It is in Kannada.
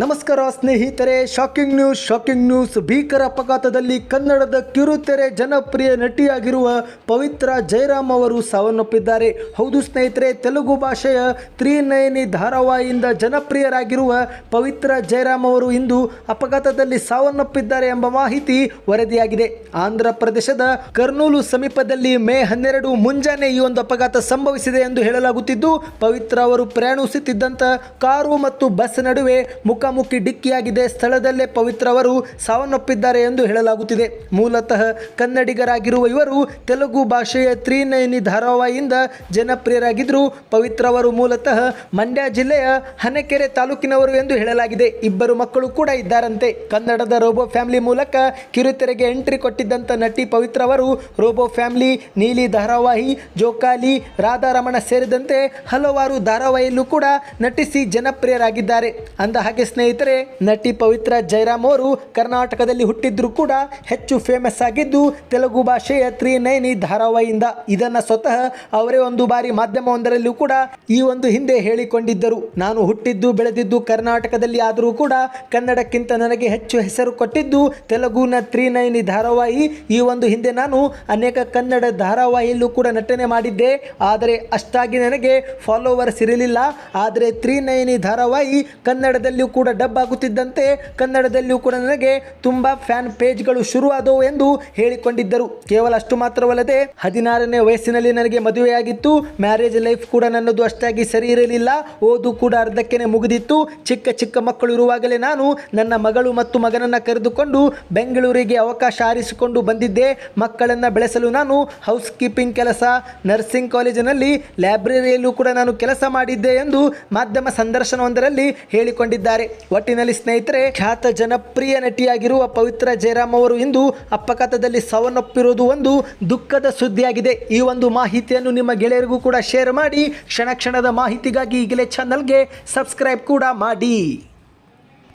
ನಮಸ್ಕಾರ ಸ್ನೇಹಿತರೆ ಶಾಕಿಂಗ್ ನ್ಯೂಸ್ ಶಾಕಿಂಗ್ ನ್ಯೂಸ್ ಭೀಕರ ಅಪಘಾತದಲ್ಲಿ ಕನ್ನಡದ ಕಿರುತೆರೆ ಜನಪ್ರಿಯ ನಟಿಯಾಗಿರುವ ಪವಿತ್ರ ಜಯರಾಮ್ ಅವರು ಸಾವನ್ನಪ್ಪಿದ್ದಾರೆ. ಹೌದು ಸ್ನೇಹಿತರೆ, ತೆಲುಗು ಭಾಷೆಯ ತ್ರಿನಯನಿ ಧಾರಾವಾಹಿಯಿಂದ ಜನಪ್ರಿಯರಾಗಿರುವ ಪವಿತ್ರ ಜಯರಾಮ್ ಅವರು ಇಂದು ಅಪಘಾತದಲ್ಲಿ ಸಾವನ್ನಪ್ಪಿದ್ದಾರೆ ಎಂಬ ಮಾಹಿತಿ ವರದಿಯಾಗಿದೆ. ಆಂಧ್ರ ಪ್ರದೇಶದ ಕರ್ನೂಲು ಸಮೀಪದಲ್ಲಿ ಮೇ ಹನ್ನೆರಡು ಮುಂಜಾನೆ ಈ ಒಂದು ಅಪಘಾತ ಸಂಭವಿಸಿದೆ ಎಂದು ಹೇಳಲಾಗುತ್ತಿದ್ದು, ಪವಿತ್ರ ಅವರು ಪ್ರಯಾಣಿಸುತ್ತಿದ್ದಂಥ ಕಾರು ಮತ್ತು ಬಸ್ ನಡುವೆ ಮುಖಾಮುಖಿ ಡಿಕ್ಕಿಯಾಗಿದೆ. ಸ್ಥಳದಲ್ಲೇ ಪವಿತ್ರ ಅವರು ಸಾವನ್ನಪ್ಪಿದ್ದಾರೆ ಎಂದು ಹೇಳಲಾಗುತ್ತಿದೆ. ಮೂಲತಃ ಕನ್ನಡಿಗರಾಗಿರುವ ಇವರು ತೆಲುಗು ಭಾಷೆಯ ತ್ರಿನಯನಿ ಧಾರಾವಾಹಿಯಿಂದ ಜನಪ್ರಿಯರಾಗಿದ್ದರು. ಪವಿತ್ರ ಅವರು ಮೂಲತಃ ಮಂಡ್ಯ ಜಿಲ್ಲೆಯ ಹನಕೆರೆ ತಾಲೂಕಿನವರು ಎಂದು ಹೇಳಲಾಗಿದೆ. ಇಬ್ಬರು ಮಕ್ಕಳು ಕೂಡ ಇದ್ದಾರಂತೆ. ಕನ್ನಡದ ರೋಬೋ ಫ್ಯಾಮಿಲಿ ಮೂಲಕ ಕಿರುತೆರೆಗೆ ಎಂಟ್ರಿ ಕೊಟ್ಟಿದ್ದಂಥ ನಟಿ ಪವಿತ್ರ ಅವರು ರೋಬೋ ಫ್ಯಾಮಿಲಿ, ನೀಲಿ ಧಾರಾವಾಹಿ, ಜೋಕಾಲಿ, ರಾಧಾರಮಣ ಸೇರಿದಂತೆ ಹಲವಾರು ಧಾರಾವಾಹಿಯಲ್ಲೂ ಕೂಡ ನಟಿಸಿ ಜನಪ್ರಿಯರಾಗಿದ್ದಾರೆ. ಅಂದ ಹಾಗೆ ಸ್ನೇಹಿತರೆ, ನಟಿ ಪವಿತ್ರ ಜೈರಾಮ್ ಅವರು ಕರ್ನಾಟಕದಲ್ಲಿ ಹುಟ್ಟಿದ್ರು ಕೂಡ ಹೆಚ್ಚು ಫೇಮಸ್ ಆಗಿದ್ದು, ತೆಲುಗು ಭಾಷೆಯ ತ್ರಿನಯನಿ ಧಾರಾವಾಹಿಯಿಂದ ಇದನ್ನ ಸ್ವತಃ ಅವರೇ ಒಂದು ಬಾರಿ ಮಾಧ್ಯಮವೊಂದರಲ್ಲೂ ಕೂಡ ಈ ಒಂದು ಹಿಂದೆ ಹೇಳಿಕೊಂಡಿದ್ದರು. ನಾನು ಹುಟ್ಟಿದ್ದು, ಬೆಳೆದಿದ್ದು ಕರ್ನಾಟಕದಲ್ಲಿ ಆದರೂ ಕೂಡ ಕನ್ನಡಕ್ಕಿಂತ ನನಗೆ ಹೆಚ್ಚು ಹೆಸರು ಕೊಟ್ಟಿದ್ದು ತೆಲುಗುನ ತ್ರಿನಯನಿ ಧಾರಾವಾಹಿ. ಈ ಒಂದು ಹಿಂದೆ ನಾನು ಅನೇಕ ಕನ್ನಡ ಧಾರಾವಾಹಿಯಲ್ಲೂ ಕೂಡ ನಟನೆ ಮಾಡಿದ್ದೆ. ಆದರೆ ಅಷ್ಟಾಗಿ ನನಗೆ ಫಾಲೋವರ್ಸ್ ಇರಲಿಲ್ಲ. ಆದರೆ ತ್ರಿನಯನಿ ಧಾರಾವಾಹಿ ಕನ್ನಡದಲ್ಲಿಯೂ ಡಬ್ ಆಗುತ್ತಿದ್ದಂತೆ ಕನ್ನಡದಲ್ಲಿಯೂ ಕೂಡ ನನಗೆ ತುಂಬ ಫ್ಯಾನ್ ಪೇಜ್ಗಳು ಶುರುವಾದವು ಎಂದು ಹೇಳಿಕೊಂಡಿದ್ದರು. ಕೇವಲ ಅಷ್ಟು ಮಾತ್ರವಲ್ಲದೆ ಹದಿನಾರನೇ ವಯಸ್ಸಿನಲ್ಲಿ ನನಗೆ ಮದುವೆಯಾಗಿತ್ತು. ಮ್ಯಾರೇಜ್ ಲೈಫ್ ಕೂಡ ನನ್ನದು ಅಷ್ಟಾಗಿ ಸರಿ ಇರಲಿಲ್ಲ. ಓದು ಕೂಡ ಅರ್ಧಕ್ಕೆ ಮುಗಿದಿತ್ತು. ಚಿಕ್ಕ ಚಿಕ್ಕ ಮಕ್ಕಳು ಇರುವಾಗಲೇ ನಾನು ನನ್ನ ಮಗಳು ಮತ್ತು ಮಗನನ್ನು ಕರೆದುಕೊಂಡು ಬೆಂಗಳೂರಿಗೆ ಅವಕಾಶ ಆರಿಸಿಕೊಂಡು ಬಂದಿದ್ದೆ. ಮಕ್ಕಳನ್ನು ಬೆಳೆಸಲು ನಾನು ಹೌಸ್ ಕೀಪಿಂಗ್ ಕೆಲಸ, ನರ್ಸಿಂಗ್ ಕಾಲೇಜಿನಲ್ಲಿ ಲೈಬ್ರರಿಯಲ್ಲೂ ಕೂಡ ನಾನು ಕೆಲಸ ಮಾಡಿದ್ದೆ ಎಂದು ಮಾಧ್ಯಮ ಸಂದರ್ಶನವೊಂದರಲ್ಲಿ ಹೇಳಿಕೊಂಡಿದ್ದಾರೆ. ಒಟ್ಟಿನಲ್ಲಿ ಸ್ನೇಹಿತರೆ, ಖ್ಯಾತ ಜನಪ್ರಿಯ ನಟಿಯಾಗಿರುವ ಪವಿತ್ರ ಜಯರಾಮ್ ಅವರು ಇಂದು ಅಪಘಾತದಲ್ಲಿ ಸಾವನ್ನಪ್ಪಿರುವುದು ಒಂದು ದುಃಖದ ಸುದ್ದಿಯಾಗಿದೆ. ಈ ಒಂದು ಮಾಹಿತಿಯನ್ನು ನಿಮ್ಮ ಗೆಳೆಯರಿಗೂ ಕೂಡ ಶೇರ್ ಮಾಡಿ, ಕ್ಷಣ ಕ್ಷಣದ ಮಾಹಿತಿಗಾಗಿ ಈಗಲೇ ಚಾನಲ್ಗೆ ಸಬ್ಸ್ಕ್ರೈಬ್ ಕೂಡ ಮಾಡಿ.